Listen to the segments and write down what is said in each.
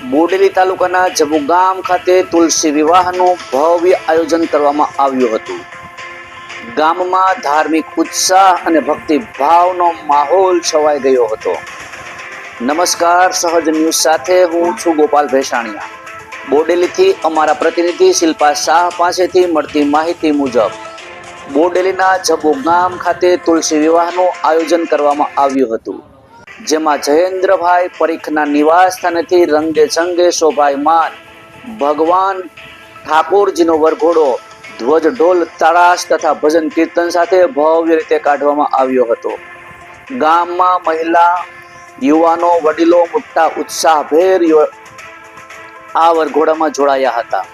બોડેલી તાલુકાના જબુ ગામ ખાતે તુલસી વિવાહનું ભવ્ય આયોજન કરવામાં આવ્યું હતું. ગામમાં ધાર્મિક ઉત્સાહ અને ભક્તિભાવનો માહોલ છવાઈ ગયો હતો. નમસ્કાર, સહજ ન્યૂઝ સાથે હું છું ગોપાલ ભેસાણીયા. બોડેલીથી અમારા પ્રતિનિધિ શિલ્પા શાહ પાસેથી મળતી માહિતી મુજબ, બોડેલીના જબુ ગામ ખાતે તુલસી વિવાહનું આયોજન કરવામાં આવ્યું હતું. જેમાં જયેન્દ્રભાઈ પરીખના નિવાસ સ્થાનેથી રંગે ચંગે શોભાયમાન ભગવાન ઠાકોરજીનો વરઘોડો, ધ્વજ, ઢોલ, તળાશ તથા ભજન કીર્તન સાથે ભવ્ય રીતે કાઢવામાં આવ્યો હતો. ગામમાં મહિલા, યુવાનો, વડીલો મોટા ઉત્સાહભેર આ વરઘોડામાં જોડાયા હતા.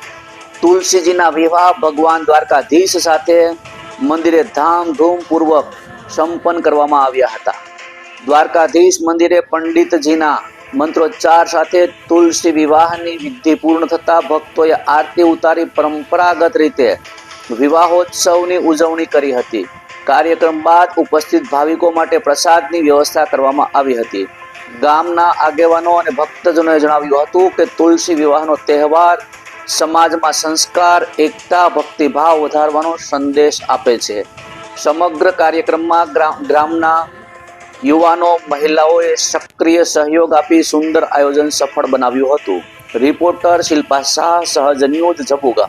તુલસીજીના વિવાહ ભગવાન દ્વારકાધીશ સાથે મંદિરે ધામધૂમપૂર્વક સંપન્ન કરવામાં આવ્યા હતા. દ્વારકાધીશ મંદિરે પંડિતજીના મંત્રોચ્ચાર સાથે તુલસી વિવાહની વિધિ પૂર્ણ થતા ભક્તોએ આરતી ઉતારી પરંપરાગત રીતે વિવાહોત્સવની ઉજવણી કરી હતી. કાર્યક્રમ બાદ ઉપસ્થિત ભાવિકો માટે પ્રસાદની વ્યવસ્થા કરવામાં આવી હતી. ગામના આગેવાનો અને ભક્તજનોએ જણાવ્યું હતું કે તુલસી વિવાહનો તહેવાર સમાજમાં સંસ્કાર, એકતા, ભક્તિભાવ વધારવાનો સંદેશ આપે છે. સમગ્ર કાર્યક્રમમાં ગ્રામ ગ્રામના યુવાનો, મહિલાઓએ સક્રિય સહયોગ આપી સુંદર આયોજન સફળ બનાવ્યું હતું. રિપોર્ટર શિલ્પા શાહ, સહજ ન્યૂઝ જબુગા.